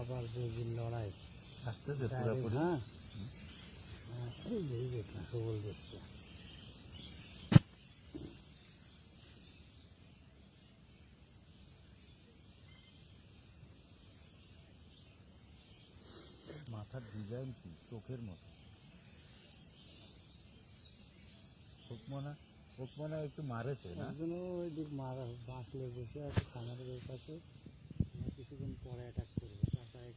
আবার বেজির লড়াই আসতেছে পুরোপুরি। হ্যাঁ। হ্যাঁ, এই যে এই না সবল দেখছে। মাথার ডিজাইন কি? চোখের মতো। হোকমনা হোকমনা একটু মারেছে না? ওই দিক মারা বাঁচলে বসে আছে খামারের পাশে।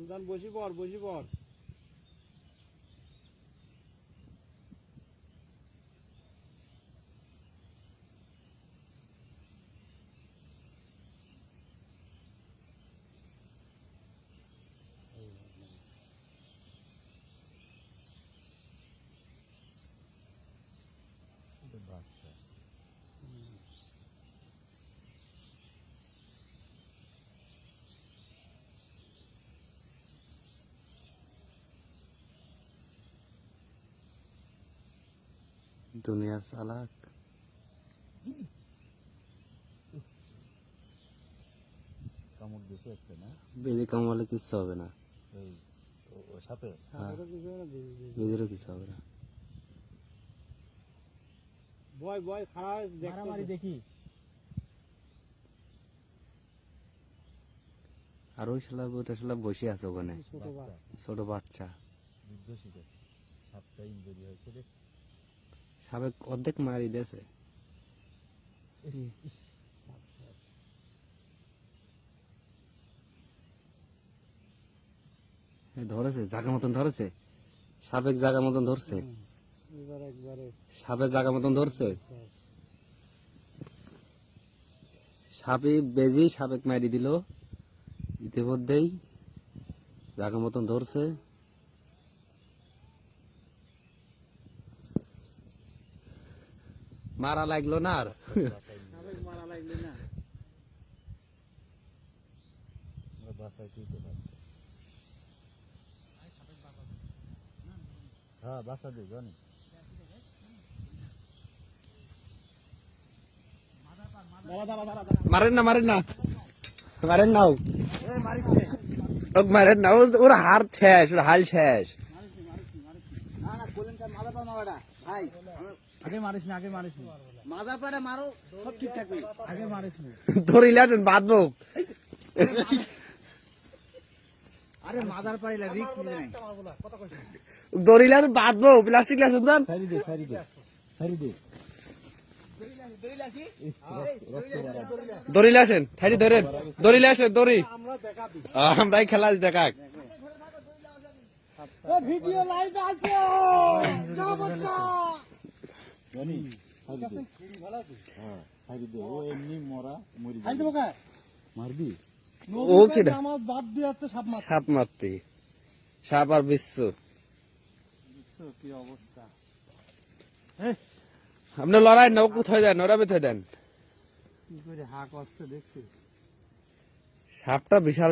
সুলতান বসি পর বসি পর। দুনিয়ার চালাক। কামড় একটা না? কিচ্ছু হবে না। এই ও- ও সাপে সাপেরও কিছু হবে না বয় বয় খাড়া হয়ে দেখি। আর ওই শালা ওটা শালা বসে আছে ওখানে। ছোট বাচ্চা। সাপটা ইঞ্জুরি হয়েছে রে। সাবেক অর্ধেক মারি দিয়েছে। ধরেছে জায়গা মতন ধরেছে? সাবেক জায়গা মতন ধরছে? সাপের জায়গা মতন ধরছে? সাপে বেজি সাবেক মারি দিল। ইতিমধ্যেই জায়গা মতন ধরছে। মারা লাগল না আর সাবেক মারা লাগলে না আমরা বাসায় তুলতে পারব হ্যাঁ বাসা দেবে জানি মারেন না মারেন না মারেন নাও ওক মারেন না ও- ওর হার শেষ ওর হাল শেষ আগে মারিস না আগে মারিস না। মাদার পাড়ে মারো সব ঠিক থাকবে আগে মারিস না। ধরিলে আসেন বাঁধবো আরে মাদার পাড়ে রিক্স নেই। ধরিলে বাঁধবো প্লাস্টিক আসুন দেন সারি দে সারি দে সারি দে। দড়িলে আসেন ঠাইরি ধরেন। দড়িলে আসেন দড়ি। আমরাই খেলা দেখাক। ভিডিও লাইভ আছে জানি হ্যাঁ সারি দে ও এমনি মরা মরি। মারবি? ও কি না আমার বাদ দিয়ে সাপ সাপ মারতে। সাপ আর বিশ্ব। কি অবস্থা? আপনি লড়াই নৌ কোথায় দেন? ওরা কোথায় দেন? কি করে হাঁক আসছে দেখছিস সাপটা বিশাল